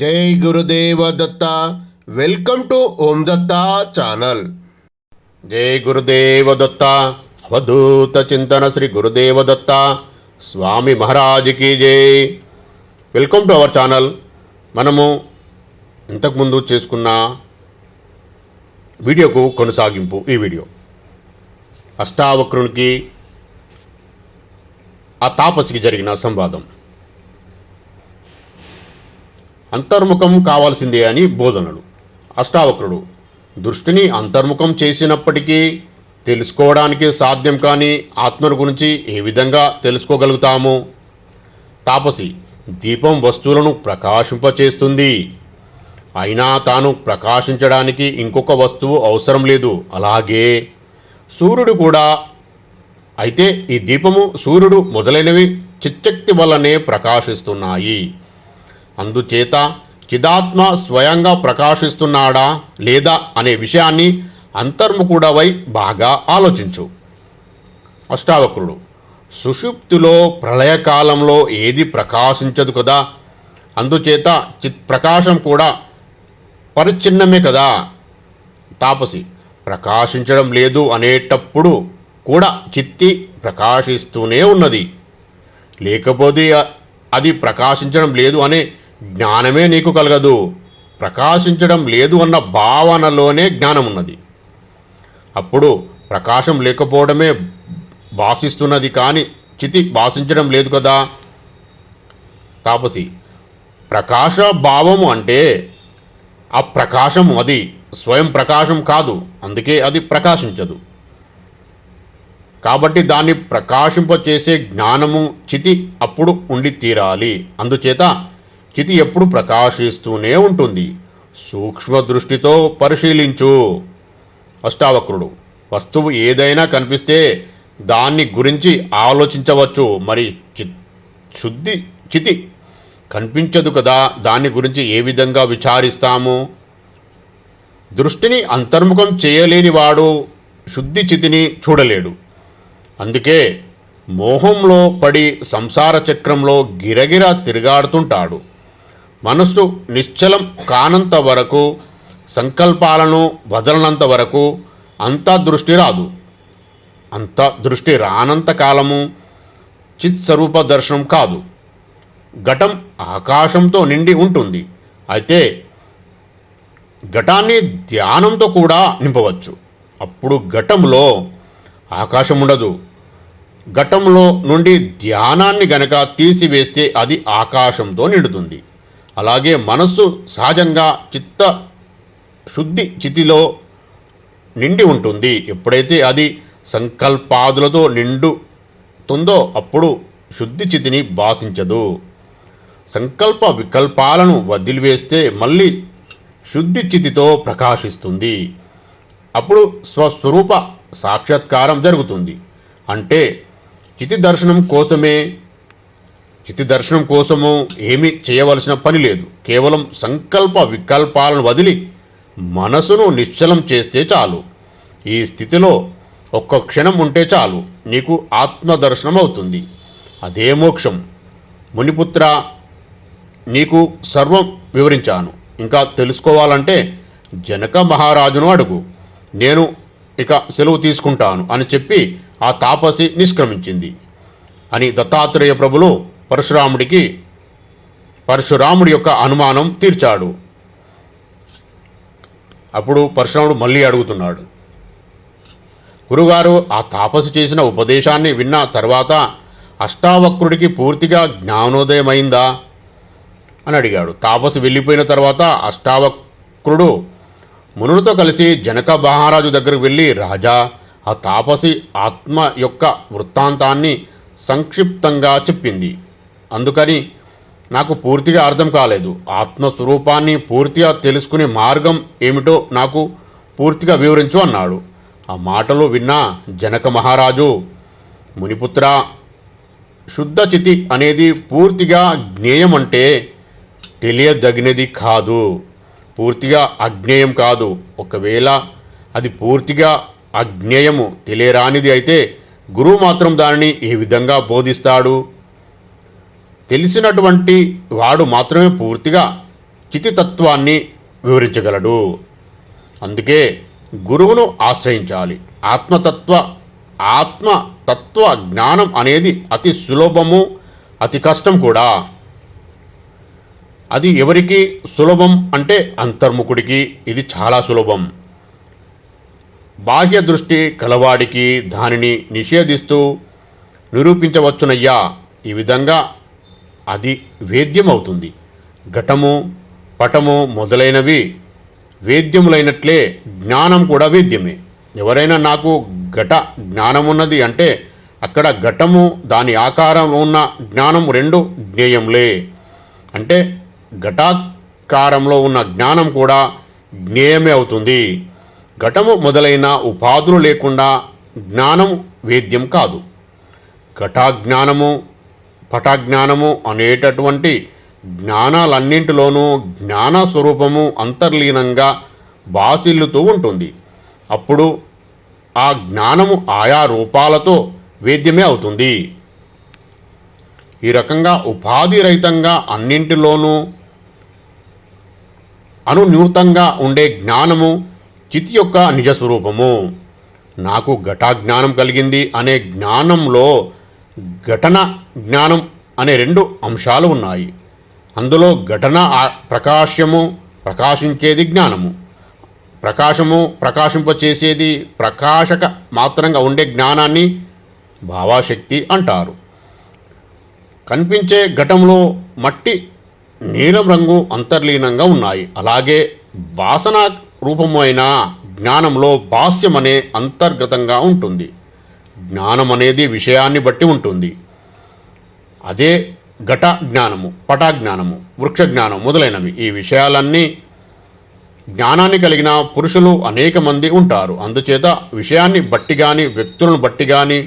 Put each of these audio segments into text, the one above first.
Jai Gurudeva Datta. Welcome to Om Datta channel. Jai Gurudeva Datta. అవధూత చింతన శ్రీ గురుదేవ దత్త. స్వామి మహారాజుకి Jai. Welcome to our channel. మనము ఇంతకుముందు చేసుకున్న వీడియోకు కొనసాగింపు ఈ వీడియో. అష్టావక్రునికి ఆ తాపసికి జరిగిన సంవాదం. అంతర్ముఖం కావాల్సిందే అని బోధనలు. అష్టావక్రుడు దృష్టిని అంతర్ముఖం చేసినప్పటికీ తెలుసుకోవడానికి సాధ్యం కాని ఆత్మను గురించి ఏ విధంగా తెలుసుకోగలుగుతాము? తాపసి దీపం వస్తువులను ప్రకాశింపచేస్తుంది. అయినా తాను ప్రకాశించడానికి ఇంకొక వస్తువు అవసరం లేదు. అలాగే సూర్యుడు కూడా. అయితే ఈ దీపము సూర్యుడు మొదలైనవి చిచ్చక్తి వల్లనే ప్రకాశిస్తున్నాయి. అందుచేత చిదాత్మ స్వయంగా ప్రకాశిస్తున్నాడా లేదా అనే విషయాన్ని అంతర్ముఖుడవై బాగా ఆలోచించు. అష్టావక్రుడు సుషుప్తిలో ప్రళయకాలంలో ఏది ప్రకాశించదు కదా? అందుచేత చిత్ ప్రకాశం కూడా పరిచ్ఛిన్నమే కదా? తాపసి ప్రకాశించడం లేదు అనేటప్పుడు కూడా చిత్తి ప్రకాశిస్తూనే ఉన్నది. లేకపోతే అది ప్రకాశించడం లేదు అనే జ్ఞానమే నీకు కలగదు. ప్రకాశించడం లేదు అన్న భావనలోనే జ్ఞానం ఉన్నది అప్పుడు ప్రకాశం లేకపోవడమే భాషిస్తున్నది కానీ చితి భాషించడం లేదు కదా? తాపసి ప్రకాశ భావము అంటే ఆ ప్రకాశం అది స్వయం ప్రకాశం కాదు అందుకే అది ప్రకాశించదు. కాబట్టి దాన్ని ప్రకాశింపచేసే జ్ఞానము చితి అప్పుడు ఉండి తీరాలి. అందుచేత చితి ఎప్పుడు ప్రకాశిస్తూనే ఉంటుంది. సూక్ష్మ దృష్టితో పరిశీలించు. అష్టావక్రుడు వస్తువు ఏదైనా కనిపిస్తే దాన్ని గురించి ఆలోచించవచ్చు. మరి శుద్ధి చితి కనిపించదు కదా దాని గురించి ఏ విధంగా విచారిస్తాము? దృష్టిని అంతర్ముఖం చేయలేని వాడు శుద్ధి చితిని చూడలేడు. అందుకే మోహంలో పడి సంసార చక్రంలో గిరగిర తిరుగాడుతుంటాడు. మనస్సు నిశ్చలం కానంత వరకు సంకల్పాలను వదలనంత వరకు అంత దృష్టి రాదు. అంత దృష్టి రానంత కాలము చిత్స్వరూప దర్శనం కాదు. ఘటం ఆకాశంతో నిండి ఉంటుంది. అయితే ఘటాన్ని ధ్యానంతో కూడా నింపవచ్చు. అప్పుడు ఘటంలో ఆకాశం ఉండదు. ఘటంలో నుండి ధ్యానాన్ని గనక తీసివేస్తే అది ఆకాశంతో నిండుతుంది. అలాగే మనస్సు సహజంగా చిత్త శుద్ధి చితిలో నిండి ఉంటుంది. ఎప్పుడైతే అది సంకల్పాదులతో నిండుతుందో అప్పుడు శుద్ధి చితిని భాషించదు సంకల్ప వికల్పాలను వదిలివేస్తే మళ్ళీ శుద్ధి చితితో ప్రకాశిస్తుంది. అప్పుడు స్వస్వరూప సాక్షాత్కారం జరుగుతుంది. అంటే చితి దర్శనం కోసమే చితి దర్శనం కోసము ఏమీ చేయవలసిన పని లేదు. కేవలం సంకల్ప వికల్పాలను వదిలి మనసును నిశ్చలం చేస్తే చాలు. ఈ స్థితిలో ఒక్క క్షణం ఉంటే చాలు. నీకు ఆత్మదర్శనం అవుతుంది అదే మోక్షం. మునిపుత్ర నీకు సర్వం వివరించాను. ఇంకా తెలుసుకోవాలంటే జనక మహారాజును అడుగు. నేను ఇక సెలవు తీసుకుంటాను అని చెప్పి ఆ తాపసి నిష్క్రమించింది. అని దత్తాత్రేయ ప్రభులు పరశురాముడికి పరశురాముడి యొక్క అనుమానం తీర్చాడు. అప్పుడు పరశురాముడు మళ్ళీ అడుగుతున్నాడు. గురుగారు ఆ తాపసు చేసిన ఉపదేశాన్ని విన్న తర్వాత అష్టావక్రుడికి పూర్తిగా జ్ఞానోదయమైందా? అని అడిగాడు. తాపసు వెళ్ళిపోయిన తర్వాత అష్టావక్రుడు మునులతో కలిసి జనక మహారాజు దగ్గరకు వెళ్ళి రాజా ఆ తాపసి ఆత్మ యొక్క వృత్తాంతాన్ని సంక్షిప్తంగా చెప్పింది. అందుకని నాకు పూర్తిగా అర్థం కాలేదు. ఆత్మస్వరూపాన్ని పూర్తిగా తెలుసుకునే మార్గం ఏమిటో నాకు పూర్తిగా వివరించు అన్నాడు. ఆ మాటలు విన్న జనక మహారాజు మునిపుత్ర శుద్ధ చితి అనేది పూర్తిగా జ్ఞేయం అంటే తెలియదగినది కాదు. పూర్తిగా అజ్ఞేయం కాదు. ఒకవేళ అది పూర్తిగా అజ్ఞేయము తెలియరానిది అయితే గురువు మాత్రం దానిని ఏ విధంగా బోధిస్తాడు? తెలిసినటువంటి వాడు మాత్రమే పూర్తిగా చితితత్వాన్ని వివరించగలడు. అందుకే గురువును ఆశ్రయించాలి. ఆత్మతత్వ ఆత్మతత్వ జ్ఞానం అనేది అతి సులభము అతి కష్టం కూడా. అది ఎవరికి సులభం అంటే అంతర్ముఖుడికి ఇది చాలా సులభం. బాహ్య దృష్టి కలవాడికి దానిని నిషేధిస్తూ నిరూపించవచ్చునయ్యా. ఈ విధంగా అది వేద్యమవుతుంది. ఘటము పటము మొదలైనవి వేద్యములైనట్లే జ్ఞానం కూడా వేద్యమే. ఎవరైనా నాకు ఘట జ్ఞానమున్నది అంటే అక్కడ ఘటము దాని ఆకారంలో ఉన్న జ్ఞానం రెండు జ్ఞేయంలే అంటే ఘటాకారంలో ఉన్న జ్ఞానం కూడా జ్ఞేయమే అవుతుంది. ఘటము మొదలైన ఉపాధులు లేకుండా జ్ఞానం వేద్యం కాదు. ఘటాజ్ఞానము పటాజ్ఞానము అనేటటువంటి జ్ఞానాలన్నింటిలోనూ జ్ఞాన స్వరూపము అంతర్లీనంగా బాసిల్లుతూ ఉంటుంది. అప్పుడు ఆ జ్ఞానము ఆయా రూపాలతో వేద్యమే అవుతుంది. ఈ రకంగా ఉపాధి రహితంగా అన్నింటిలోనూ అనున్యూతంగా ఉండే జ్ఞానము చితి యొక్క నిజస్వరూపము. నాకు ఘటాజ్ఞానం కలిగింది అనే జ్ఞానంలో ఘటన జ్ఞానం అనే రెండు అంశాలు ఉన్నాయి. అందులో ఘటన ప్రకాశము ప్రకాశించేది జ్ఞానము. ప్రకాశము ప్రకాశింపచేసేది ప్రకాశక మాత్రంగా ఉండే జ్ఞానాన్ని భావాశక్తి అంటారు. కనిపించే ఘటంలో మట్టి నీలం రంగు అంతర్లీనంగా ఉన్నాయి. అలాగే వాసన రూపమైన జ్ఞానంలో భాస్యం అనే అంతర్గతంగా ఉంటుంది. జ్ఞానం అనేది విషయాన్ని బట్టి ఉంటుంది. అదే ఘట జ్ఞానము పట జ్ఞానము వృక్ష జ్ఞానం మొదలైనవి. ఈ విషయాలన్నీ జ్ఞానాన్ని కలిగిన పురుషులు అనేక మంది ఉంటారు. అందుచేత విషయాన్ని బట్టి కానీ వ్యక్తులను బట్టి కానీ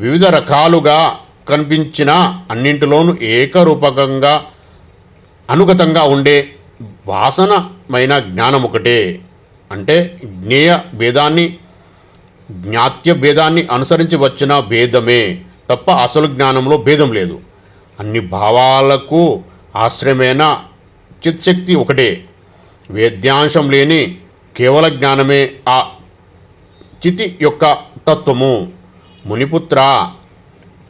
వివిధ రకాలుగా కనిపించిన అన్నింటిలోనూ ఏకరూపకంగా అనుగతంగా ఉండే వాసనమైన జ్ఞానం ఒకటే అంటే జ్ఞేయ భేదాన్ని జ్ఞాత్య భేదాన్ని అనుసరించి వచ్చిన భేదమే తప్ప అసలు జ్ఞానంలో భేదం లేదు. అన్ని భావాలకు ఆశ్రయమైన చిత్శక్తి ఒకటే. వేద్యాంశం లేని కేవల జ్ఞానమే ఆ చితి యొక్క తత్వము. మునిపుత్ర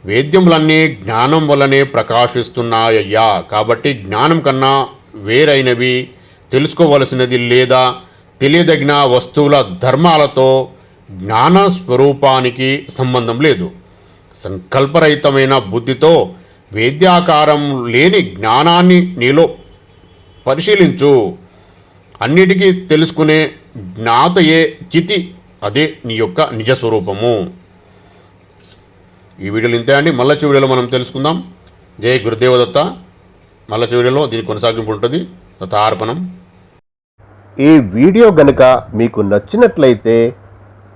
వేద్యములన్నీ జ్ఞానం వల్లనే ప్రకాశిస్తున్నాయ్యా కాబట్టి జ్ఞానం కన్నా వేరైనవి తెలుసుకోవలసినది లేదా తెలియదగిన వస్తువుల ధర్మాలతో జ్ఞాన స్వరూపానికి సంబంధం లేదు. సంకల్పరహితమైన బుద్ధితో వేద్యాకారం లేని జ్ఞానాన్ని నీలో పరిశీలించు. అన్నిటికీ తెలుసుకునే జ్ఞాతయే చితి అదే నీ యొక్క నిజస్వరూపము. ఈ వీడియోలు ఇంతే అండి. మళ్ళీ వీడియోలో మనం తెలుసుకుందాం. జై గురుదేవదత్త. మళ్ళీ వీడియోలో దీని కొనసాగింపు ఉంటుంది. దత్తార్పణం ఈ వీడియో గనుక మీకు నచ్చినట్లయితే